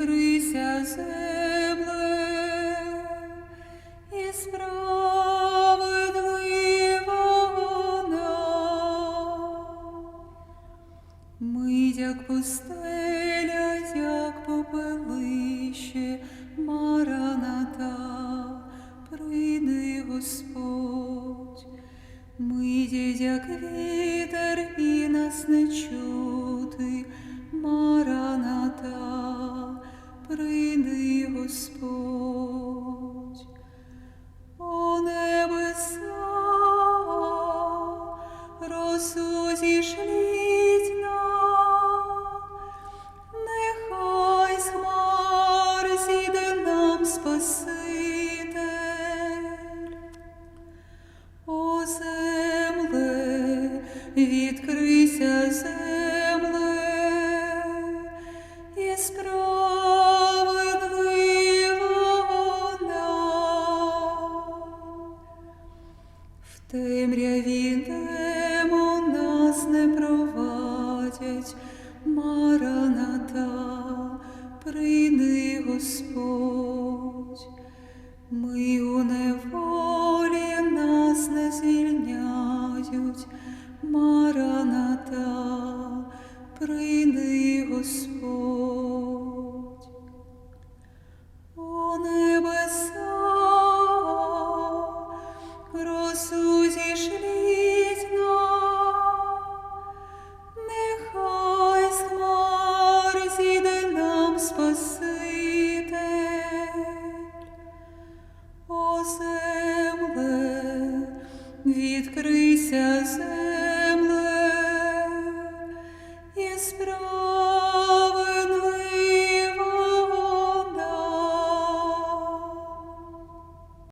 Відкрийся земле і справедливого нам. Ми, як пустеля, як попелище, мараната, прийди Господь. Мить, як вітер, і нас не чути, мараната, прийди Господь. О небеса, росу темряві немо нас не провадять, мараната, прийди Господь. Ми у неволі нас не звільняють, мараната, прийди Господь. Thank you.